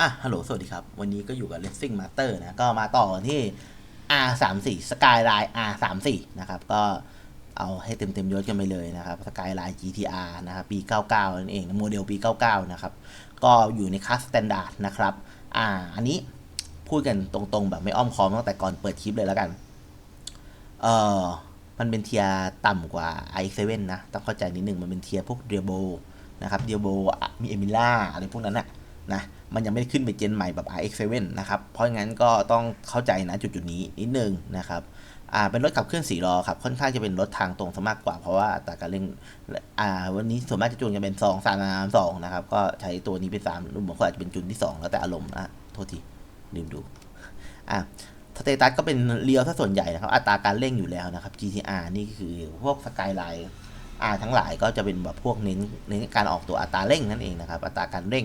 อะ ฮัลโหล สวัสดีครับ วันนี้ก็อยู่กับ Racing Master นะ ก็มาต่อที่ R34 Skyline R34 นะครับ ก็เอาให้เต็มเต็มยศกันไปเลยนะครับ Skyline GTR นะครับ ปี 99 นั่นเอง โมเดลปี 99 นะครับ ก็อยู่ในคลาส Standard นะครับ อ่า อันนี้พูดกันตรงๆ แบบไม่อ้อมค้อมตั้งแต่ก่อนเปิดคลิปเลยแล้วกัน เออมันเป็นเทียร์ต่ำกว่า i7 นะ ต้องเข้าใจนิดนึง มันเป็นเทียร์พวกเดียโบนะครับ เดียโบมีเอมิล่าอะไรพวกนั้นนะนะ มันยังไม่ได้ขึ้นไปเจนใหม่แบบ RX7 นะครับ เพราะงั้นก็ต้องเข้าใจนะจุดจุดนี้นิดนึงนะครับอ่าเป็นรถขับเคลื่อนสี่ล้อครับ ค่อนข้างจะเป็นรถทางตรงซะมากกว่า เพราะว่าอัตราการเร่งอ่าวันนี้ส่วนมากจะจูนกันเป็นสองสามสองนะครับ ก็ใช้ตัวนี้เป็นสามรุ่นบางคนอาจจะเป็นจูนที่สองแล้วแต่อารมณ์อะโทษทีลืมดูอะสเตตัสก็เป็นเรียวถ้าส่วนใหญ่นะครับ อัตราการเร่งอยู่แล้วนะครับ GTR นี่คือพวกสกายไลน์อ่าทั้งหลายก็จะเป็นแบบพวกเน้นเน้นการออกตัวอัตราเร่งนั่นเองนะครับ อัตราการเร่ง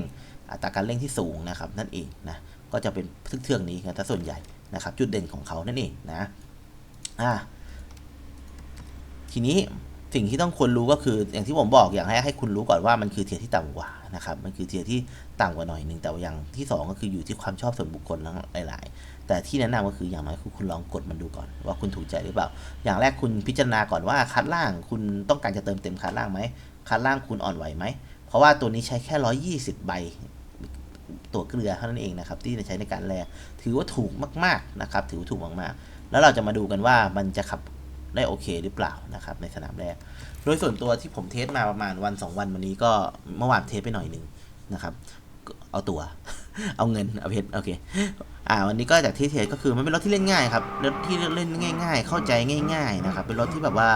อัตราการเร่งที่สูงนะครับนั่นเองนะก็จะเป็นเทือกนี้กันถ้าส่วนใหญ่นะครับจุดเด่นของเขานั่นเองนะอ่าทีนี้สิ่งที่ต้องควรรู้ก็คืออย่างที่ผมบอกอย่างให้ให้คุณรู้ก่อนว่ามันคือเทียที่ต่ำกว่านะครับมันคือเทียที่ต่ำกว่าหน่อยหนึ่งแต่ว่าอย่างที่สองก็คืออยู่ที่ความชอบส่วนบุคคลทั้งหลาย ๆ แต่ที่แนะนำก็คืออย่างน้อยคือคุณลองกดมันดูก่อน ว่าคุณถูกใจหรือเปล่า อย่างแรกคุณพิจารณาก่อนว่าคัดล่างคุณต้องการจะเติมเต็มคัดล่างไหมคัดล่างคุณอ่อนไหวไหมเพราะว่าตัวนี้ใช้แค่ร้อยี่สิบใบ ตัวเกลือเท่านั้นเองนะครับ ที่จะใช้ในการแลกถือว่าถูกมากๆนะครับ ถือว่าถูกมากๆ แล้วเราจะมาดูกันว่ามันจะขับได้โอเคหรือเปล่านะครับ ในสนามแรก โดยส่วนตัวที่ผมเทสมาประมาณวัน 2 วันวันนี้ก็เมื่อวานเทสไปหน่อยหนึ่งนะครับ เอาตัว เอาเงินเอาเพชรโอเคอ่าวันนี้ก็จากที่เทสก็คือมันเป็นรถที่เล่นง่ายครับรถที่เล่นง่าย ๆ เข้าใจง่าย ๆนะครับ เป็นรถที่แบบว่า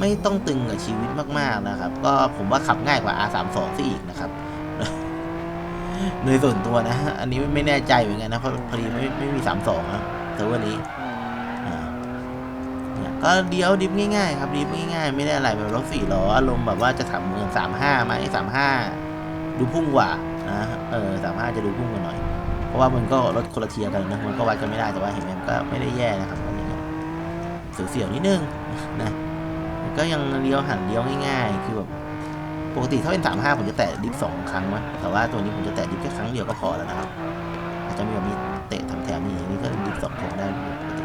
ไม่ต้องตึงกับชีวิตมากๆนะครับ ก็ผมว่าขับง่ายกว่า R32 ซะอีกนะครับ โดยส่วนตัวนะ อันนี้ไม่แน่ใจเหมือนกันนะเพราะพอดีไม่ไม่มี32นะเทอร์เวอร์นี้อ่านี่ยก็เดียวดิฟง่ายๆครับดิฟง่ายๆ ไม่ได้อะไรแบบรถสี่ล้ออารมณ์แบบว่าจะทำเมือง35ไหม35ดูพุ่งกว่านะเออ35จะดูพุ่งกว่าหน่อย เพราะว่ามันก็รถคนละเทียกันนะมันก็วัดกันไม่ได้แต่ว่าเห็นไหมมันก็ไม่ได้แย่นะครับอันนี้เสียวๆนิดนึงนะก็ยังเลี้ยวหันเลี้ยวง่าย ๆ คือแบบ ปกติถ้าเป็น35ผมจะแตะดิฟสองครั้งวะแต่ว่าตัวนี้ผมจะแตะดิฟแค่ครั้งเดียวก็พอแล้วนะครับ อาจจะมีแบบมีเตะทำแถมนี่นี่ก็ดิฟสองครั้งได้ปกติ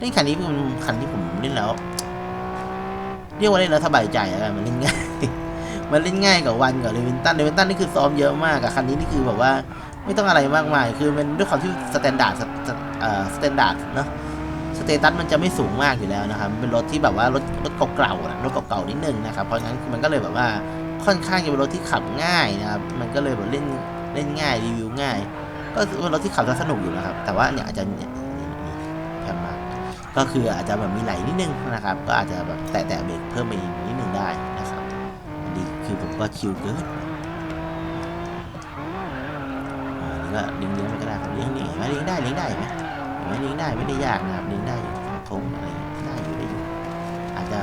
นี่คันนี้เป็นคันที่ผมเล่นแล้ว เรียกว่าเล่นแล้วสบายใจแล้วกันมันเล่นง่าย มันเล่นง่ายกว่าวันกับเลวินตันเลวินตันนี่คือซ้อมเยอะมากอะคันนี้นี่คือแบบว่าไม่ต้องอะไรมากมาย คือมันด้วยความที่สแตนดาร์ดเอ่อสแตนดาร์ดเนาะ สเตตัสมันจะไม่สูงมากอยู่แล้วนะครับเป็นรถที่แบบว่ารถรถเก่าๆนะรถเก่าๆนิดนึงนะครับ เพราะงั้นมันก็เลยแบบว่าค่อนข้างจะเป็นรถที่ขับง่ายนะครับมันก็เลยแบบเล่นเล่นง่ายรีวิวง่าย ก็เป็นรถที่ขับแล้วสนุกอยู่นะครับ แต่ว่าเนี่ยอาจจะเนี่ยแคมมาก็คืออาจจะแบบมีไหลนิดนึงนะครับ ก็อาจจะแบบแตะๆเบรกเพิ่มไปอีกนิดนึงได้นะครับอันนี้คือผมก็ชิลเกินอ่านี่ก็เลี้ยงเลี้ยงๆมันก็ได้ครับเลี้ยงนี่เห็นไหมเลี้ยงได้เลี้ยงได้เห็นไหม เห็นไมเลี้ยงได้ไม่ได้ยากนะครับเลี้ยงได้อยู่ทงอะไรอย่างเงี้ยได้อยู่ได้อยู่ อาจจะ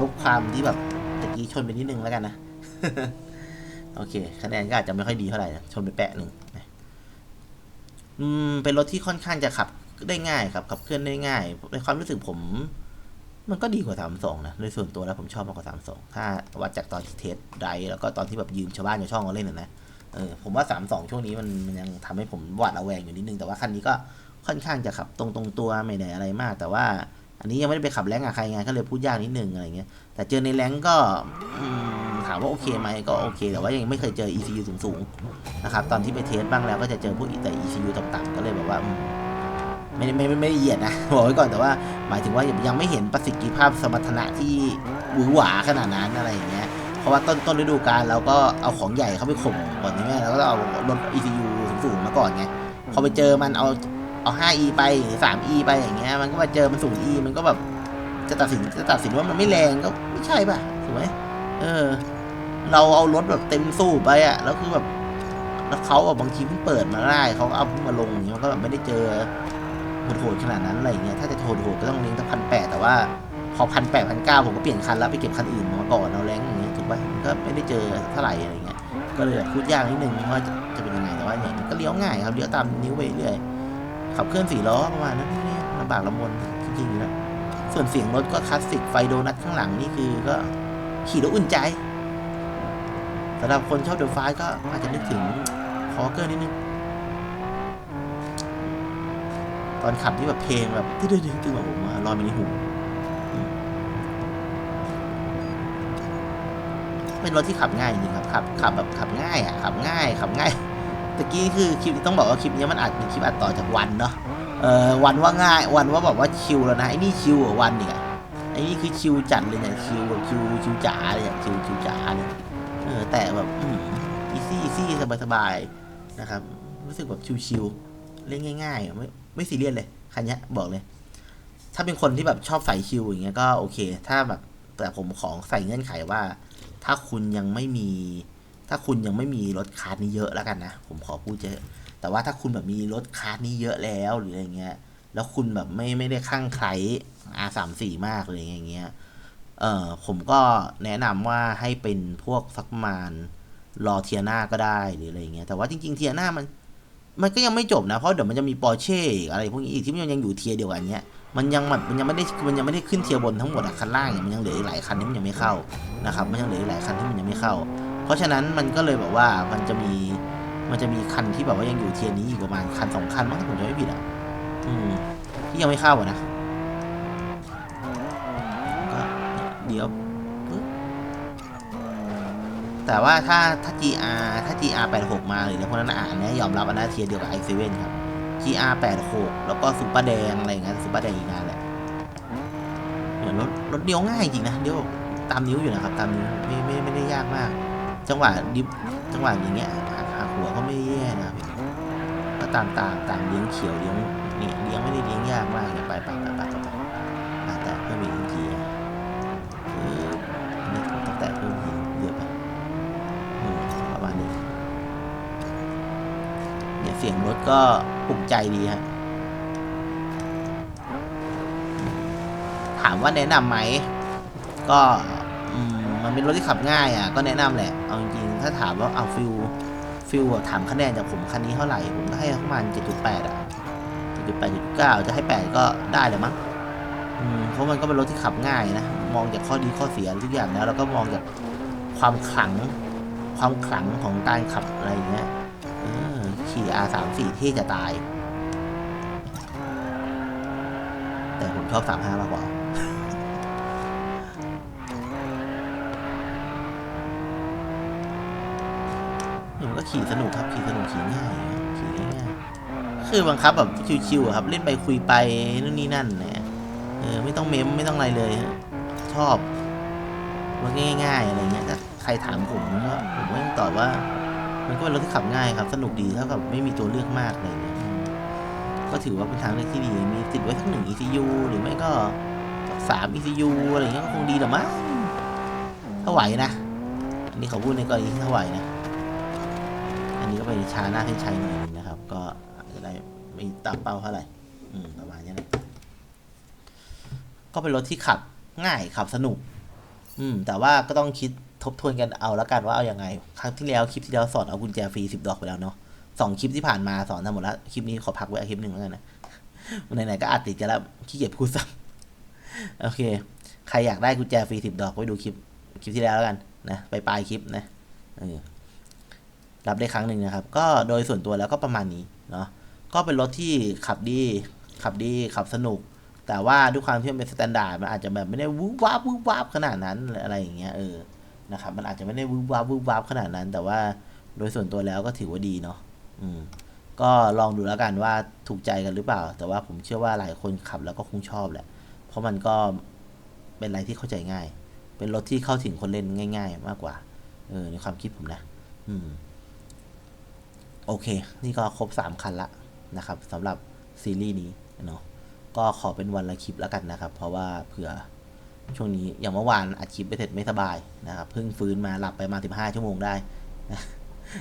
ลบความที่แบบตะกี้ชนไปนิดนึงแล้วกันนะโอเคคะแนนก็อาจจะไม่ค่อยดีเท่าไหร่นะชนไปแปะหนึ่งอืมเป็นรถที่ค่อนข้างจะขับได้ง่ายครับขับเคลื่อนได้ง่ายในความรู้สึกผม มันก็ดีกว่า32นะโดยส่วนตัวแล้วผมชอบมากกว่า32ถ้าวัดจากตอนที่เทสไดรแล้วก็ตอนที่แบบยืมชาวบ้านชาวช่องเขาเล่นนะนะเออผมว่า32ช่วงนี้มันมันยังทำให้ผมหวาดระแวงอยู่นิดนึงแต่ว่าคันนี้ก็ ค่อนข้างจะขับตรงตรงๆตัวไม่ได้อะไรมาก แต่ว่าอันนี้ยังไม่ได้ไปขับแรงกับใครไงก็เลยพูดยากนิดนึงอะไรเงี้ยแต่เจอในแรงก็ถามว่าโอเคไหมก็โอเค แต่ว่ายังไม่เคยเจอ ECU สูงๆนะครับตอนที่ไปเทสบ้างแล้วก็จะเจอพวกแต่ ECU ต่ำๆก็เลยแบบว่าไม่ไม่ไม่ไม่เหยียดนะบอกไว้ก่อนแต่ว่าหมายถึงว่ายังไม่เห็นประสิทธิภาพสมรรถนะที่หวือหวาขนาดนั้นอะไรอย่างเงี้ยเพราะว่าต้นต้นฤดูกาลเราก็เอาของใหญ่เข้าไปข่มก่อนใช่ไหมแล้วก็เอารถ ECU สูงๆมาก่อนไงพอไปเจอมันเอา เอา 5e ไปหรือ 3e ไปอย่างเงี้ยมันก็มาเจอมัน 0e มันก็แบบจะตัดสินจะตัดสินว่ามันไม่แรงก็ไม่ใช่ป่ะถูกไหมเออ เราเอารถแบบเต็มสู้ไปอะแล้วคือแบบแล้วเขาแบบบางทีเพิ่งเปิดมาได้เขาเอาเพิ่งมาลงอย่างเงี้ยมันก็แบบไม่ได้เจอโหดๆขนาดนั้นอะไรเงี้ยถ้าจะโหดๆก็ต้องเลี้ยงตั้งพันแปดแต่ว่าพอพันแปดพันเก้าผมก็เปลี่ยนคันแล้วไปเก็บคันอื่นมาก่อนเอาแรงอย่างเงี้ยถูกป่ะมันก็ไม่ได้เจอเท่าไหร่อะไรเงี้ยก็เลยพูดยากนิดนึงว่าจะจะเป็นยังไงแต่ว่าเนี่ยมันก็เลี้ยวง่ายครับเลี้ยวตามนิ้วไปเรื่อย ขับเคลื่อนสี่ล้อประมาณนั้นนี่ลำบากลำบนจริงๆนะส่วนเสียงรถก็คลาสสิกไฟโดนัทข้างหลังนี่คือก็ขี่แล้วอุ่นใจสำหรับคนชอบเดอะไฟก็อาจจะนึกถึงคอเกอร์นิดนึงตอนขับที่แบบเพลงแบบตึ๊ดๆๆคือแบบผมลอยมาในหูเป็นรถที่ขับง่ายจริงครับขับขับแบบขับง่ายอะขับง่ายขับง่าย ตะกี้คือคลิปต้องบอกว่าคลิปนี้มันอาจเป็นคลิปอัดต่อจากวันเนาะเออวันว่าง่ายวันว่าแบบว่าชิลแล้วนะไอ้นี่ชิลกว่าวันอีกอะไอ้นี่คือชิลจัดเลยเนี่ยชิลแบบชิลชิลจ๋าเลยอะชิลชิลจ๋าเลยเออแต่แบบอืมอีซี่อีซี่สบายสบายๆนะครับรู้สึกแบบชิลๆเล่นง่ายๆอะไม่ไม่ซีเรียสเลยคันเนี้ยบอกเลย ถ้าเป็นคนที่แบบชอบใส่ชิลอย่างเงี้ยก็โอเค ถ้าแบบแต่ผมของใส่เงื่อนไขว่า ถ้าคุณยังไม่มี ถ้าคุณยังไม่มีรถคาร์ดนี้เยอะแล้วกันนะ ผมขอพูดเยอะ แต่ว่าถ้าคุณแบบมีรถคาร์ดนี้เยอะแล้วหรืออะไรเงี้ย แล้วคุณแบบไม่ไม่ได้ข้างใคร R สามสี่มากเลยอย่างเงี้ย เออผมก็แนะนำว่าให้เป็นพวกสักมาณรอเทียนาก็ได้หรืออะไรเงี้ย แต่ว่าจริง ๆ เทียนามัน มันก็ยังไม่จบนะ เพราะเดี๋ยวมันจะมีปอร์เช่อะไรพวกนี้อีกที่มันยังอยู่เทียร์เดียวกันเนี้ยมันยังแบบมันยังไม่ได้มันยังไม่ได้ขึ้นเทียร์บนทั้งหมดอะคันล่างเนี่ยมันยังเหลืออีกหลายคันที่มันยังไม่เข้านะครับมันยังเหลืออีกหลายคันที่มันยังไม่เข้า ราะฉะนั้นมันก็เลยแบบว่ามันจะมีมันจะมีคันที่แบบว่ายังอยู่เทียร์นี้อยู่ประมาณคันสองคันมั้งถ้าผมจะไม่ผิดอะอืมที่ยังไม่เข้าอะนะก็เดี๋ยวปึ๊บแต่ว่าถ้าถ้า GR ถ้า GR 86 มาหรืออะไรพวกนั้นอะอันเนี้ยยอมรับอันนั้นเทียร์เดียวกับ i7 ครับ GR 86แล้วก็ซุปเปอร์แดงอะไรอย่างเงี้ยซุปเปอร์แดงอีกนานแหละเหมือนรถรถเดียวง่ายจริงนะเดียวตามนิ้วอยู่นะครับตามนิ้วไม่ไม่ไม่ได้ยากมาก จังหวะดิฟจังหวะอย่างเงี้ยหักหัวก็ไม่แย่นะครับก็ตามตามตามเลี้ยงเขียวเลี้ยงเนี่ยเลี้ยงไม่ได้เลี้ยงยากมากเนี่ยไปไปไปไปไปไปอะแต่เพิ่มอีกทีอะเอออันนี้ต้องแตะเพิ่มทีเยอะไปประมาณนี้เนี่ยเสียงรถก็ปลุกใจดีฮะถามว่าแนะนำไหมก็อืม มันเป็นรถที่ขับง่ายอะก็แนะนำแหละเอาจริงๆถ้าถามว่าเอาฟิลฟิลถามคะแนนจากผมคันนี้เท่าไหร่ผมก็ให้ประมาณ7.8อะ7.8.9จะให้ 8 ก็ได้เลยมั้งเพราะมันก็เป็นรถที่ขับง่ายนะมองจากข้อดีข้อเสียทุกอย่างแล้วแล้วก็มองจากความขลังความขลังของการขับอะไรเงี้ยเออขี่ R34 เท่จะตาย แต่ผมชอบ 35 มากกว่า ก็ขี่สนุกครับขี่สนุกขี่ง่ายขี่ง่ายคือบังคับแบบชิวๆครับ เล่นไปคุยไปนู่นนี่นั่นเนี่ยเออไม่ต้องเมมไม่ต้องอะไรเลยชอบมันง่ายๆอะไรเงี้ยถ้าใครถามผมก็ผมก็ยังตอบว่า มันก็เป็นรถที่ขับง่ายครับ สนุกดีเท่ากับไม่มีตัวเลือกมากอะไรเงี้ยก็ถือว่าเป็นทางเลือกที่ดี มีติดไว้สักหนึ่ง ECU หรือไม่ก็สาม ECU อะไรเงี้ยก็คงดีหละมั้งถ้าไหวนะ อันนี้เขาพูดในกรณีที่ถ้าไหวนะ นี้ก็ไปช้าหน้าให้ใช้หน่อยนึงนะครับ ก็อาจจะได้ไม่ตามเป้าเท่าไหร่ประมาณนี้แหละก็เป็นรถที่ขับง่ายขับสนุก อืม แต่ว่าก็ต้องคิดทบทวนกันเอาละกันว่าเอาอยัางไง ครั้งที่แล้วคลิปที่แล้วสอนเอากุญแจฟรีสิบดอกไปแล้วเนาะสองคลิปที่ผ่านมาสอนทั้งหมดแล้ว คลิปนี้ขอพักไว้คลิปหนึ่งแล้วกันนะไหนๆก็อัดติดกันแล้วขี้เกียจพูดซ้ำโอเค ใครอยากได้กุญแจฟรีสิบดอกไปดูคลิป คลิปที่แล้วแล้วกันนะไปปลายคลิปนะเออ รับได้ครั้งหนึ่งนะครับ ก็โดยส่วนตัวแล้วก็ประมาณนี้เนาะก็เป็นรถที่ขับดีขับดีขับสนุก แต่ว่าด้วยความที่มันเป็นสแตนดาร์ดมันอาจจะแบบไม่ได้วูบวาบวูบวาบขนาดนั้นออะไรอย่างเงี้ยเออนะครับมันอาจจะไม่ได้วูบวาบวูบวาบขนาดนั้น แต่ว่าโดยส่วนตัวแล้วก็ถือว่าดีเนาะอืมก็ลองดูแล้วกันว่าถูกใจกันหรือเปล่า แต่ว่าผมเชื่อว่าหลายคนขับแล้วก็คงชอบแหละ เพราะมันก็เป็นอะไรที่เข้าใจง่าย เป็นรถที่เข้าถึงคนเล่นง่าย ๆ มากกว่า เออในความคิดผมนะ อืม โอเค นี่ก็ครบ 3 คันละนะครับสำหรับซีรีส์นี้เนาะก็ขอเป็นวันละคลิปแล้วกันนะครับ เพราะว่าเผื่อช่วงนี้อย่างเมื่อวานอัดคลิปไปเสร็จไม่สบายนะครับเพิ่งฟื้นมาหลับไปมา 15 ชั่วโมงได้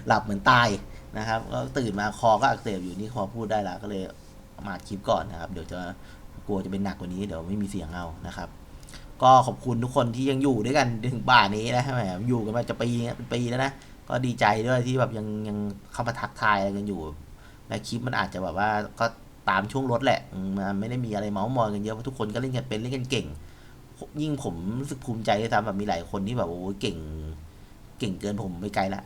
หลับเหมือนตายนะครับก็ตื่นมาคอก็อักเสบอยู่นี่คอพูดได้แล้วก็เลยมาอัดคลิปก่อนนะครับ เดี๋ยวจะกลัวจะเป็นหนักกว่านี้เดี๋ยวไม่มีเสียงเอานะครับ ก็ขอบคุณทุกคนที่ยังอยู่ด้วยกันถึงป่านนี้นะแหมอยู่กันมาจะปีเป็นปีแล้วนะ ก็ดีใจด้วยที่แบบยังยังเข้ามาทักทายอะไรกันอยู่และคลิปมันอาจจะแบบว่าก็ตามช่วงรถแหละมันไม่ได้มีอะไรเมาส์มอยกันเยอะเพราะทุกคนก็เล่นกันเป็นเล่นกันเก่ง ยิ่งผมรู้สึกภูมิใจด้วยซ้ำแบบมีหลายคนที่แบบโอ้ยเก่ง เก่งเกินผมไปไกลละ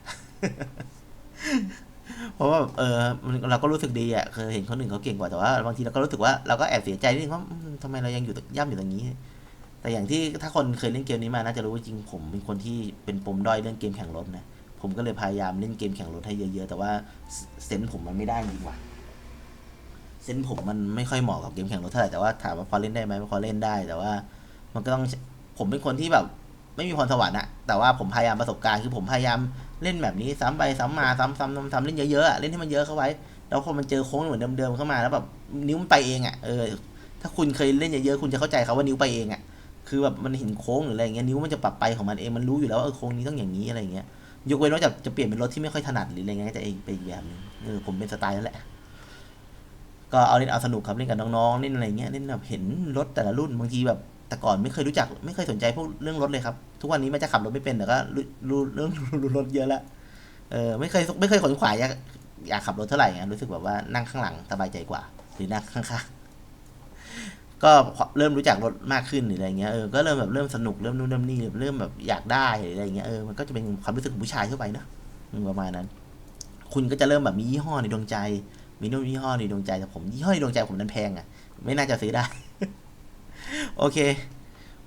เพราะว่าเออมันเราก็รู้สึกดีอะเคยเห็นคนอื่นเขาเก่งกว่าแต่ว่าบางทีเราก็รู้สึกว่าเราก็แอบเสียใจนิดนึงว่าทำไมเรายังอยู่ย่ำอยู่ตรงนี้ แต่อย่างที่ถ้าคนเคยเล่นเกมนี้มาน่าจะรู้ว่าจริงผมเป็นคนที่เป็นปมด้อยเรื่องเกมแข่งรถนะ ผมก็เลยพยายามเล่นเกมแข่งรถให้เยอะ ๆ แต่ว่าเซนส์ผมมันไม่ได้จริงว่ะเซนส์ผมมันไม่ค่อยเหมาะกับเกมแข่งรถเท่าไหร่แต่ว่าถามว่าพอเล่นได้ไหมพอเล่นได้ แต่ว่า มันก็ต้องผมเป็นคนที่แบบ ไม่มีพรสวรรค์อะแต่ว่าผมพยายามประสบการณ์คือผมพยายามเล่นแบบนี้ซ้ำไปซ้ำมาซ้ำซ้ำซ้ำเล่นเยอะๆอะเล่นให้มันเยอะเข้าไว้ แล้วพอมันเจอโค้งเหมือนเดิมๆเข้ามาแล้วแบบนิ้วมันไปเองอะเออถ้าคุณเคยเล่นเยอะๆคุณจะเข้าใจเขาว่านิ้วไปเองอะคือแบบมันเห็นโค้งหรืออะไรเงี้ยนิ้วมันจะปรับไปของมันเองมันรู้อยู่แล้วว่าเออโค้งนี้ต้องอย่างนี้อะไรเงี้ย ยกเว้นว่าจะจะเปลี่ยนเป็นรถที่ไม่ค่อยถนัดหรืออะไรเงี้ยจะเองไปอีกแบบนึงเออผมเป็นสไตล์นั่นแหละ ก็เอาเล่นเอาสนุกครับเล่นกับน้องๆเล่นอะไรเงี้ยเล่นแบบเห็นรถแต่ละรุ่นบางทีแบบแต่ก่อนไม่เคยรู้จักไม่เคยสนใจพวกเรื่องรถเลยครับ ทุกวันนี้แม้จะขับรถไม่เป็นแต่ก็รู้เรื่องรู้รถเยอะแล้วเออไม่เคยไม่เคยขนขวายอยากอยากขับรถเท่าไหร่ไงรู้สึกแบบว่านั่งข้างหลังสบายใจกว่า หรือนั่งข้างๆ ก็เริ่มรู้จักรถมากขึ้นหรืออะไรเงี้ยเออก็เริ่มแบบเริ่มสนุกเริ่มนู่นเริ่มนี่เริ่มแบบอยากได้หรืออะไรเงี้ยเออมันก็จะเป็นความรู้สึกของผู้ชายทั่วไปเนอะประมาณนั้น คุณก็จะเริ่มแบบมียี่ห้อในดวงใจ มีนู่นยี่ห้อในดวงใจแต่ผมยี่ห้อในดวงใจผมนั้นแพงอะ ไม่น่าจะซื้อได้ โอเค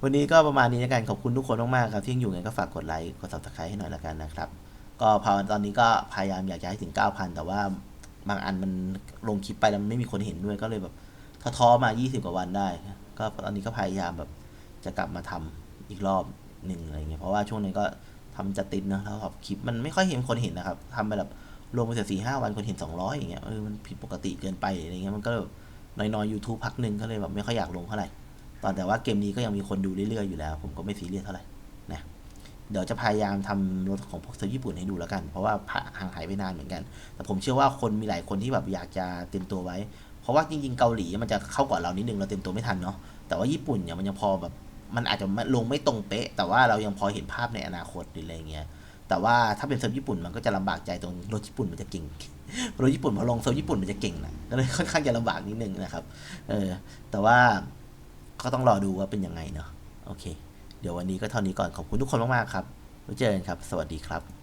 วันนี้ก็ประมาณนี้แล้วกันขอบคุณทุกคนมากๆครับที่ยังอยู่ไงก็ฝากกดไลค์กด subscribe ให้หน่อยละกันนะครับ ก็พอตอนนี้ก็พยายามอยากจะให้ถึง 9,000 แต่ว่าบางอันมันลงคลิปไปแล้วมันไม่มีคนเห็นด้วยก็เลยแบบ ท้อมา 20 กว่าวันได้ ก็ตอนนี้ก็พยายามแบบจะกลับมาทำอีกรอบหนึ่งอะไรเงี้ย เพราะว่าช่วงนี้ก็ทำจะติดเนะแล้วแบบคลิปมันไม่ค่อยเห็นคนเห็นนะครับทำไปแบบลงไปเสียสี่ห้าวันคนเห็น 200 อย่างเงี้ย เออ มันผิดปกติเกินไปอะไรเงี้ย มันก็แบบน้อยๆ YouTube พักหนึ่งก็เลยแบบไม่ค่อยอยากลงเท่าไหร่ ตอนแต่ว่าเกมนี้ก็ยังมีคนดูเรื่อยๆอยู่แล้ว ผมก็ไม่ซีเรียสเท่าไหร่ นะ เดี๋ยวจะพยายามทำรถของพวกเซอร์ญี่ปุ่นให้ดูแล้วกัน เพราะว่าห่างหายไปนานเหมือนกัน แต่ผมเชื่อว่าคนมีหลายคนที่แบบอยากจะเตรียมตัวไว้ ราะว่าจริงๆเกาหลีมันจะเข้าก่อนเรานิดนึงเราเตรียมตัวไม่ทันเนาะแต่ว่าญี่ปุ่นเนี่ยมันยังพอแบบมันอาจจะลงไม่ตรงเป๊ะ แต่ว่าเรายังพอเห็นภาพในอนาคตหรืออะไรเงี้ยแต่ว่าถ้าเป็นเซิร์ฟญี่ปุ่นมันก็จะลำบากใจตรงรถญี่ปุ่นมันจะเก่งรถญี่ปุ่นพอลงเซิร์ฟญี่ปุ่นมันจะเก่งนะก็เลยค่อนข้างจะลำบากนิดนึงนะครับเออแต่ว่าก็ต้องรอดูว่าเป็นยังไงเนาะโอเค เดี๋ยววันนี้ก็เท่านี้ก่อนขอบคุณทุกคนมากๆครับไว้เจอกันครับ สวัสดีครับ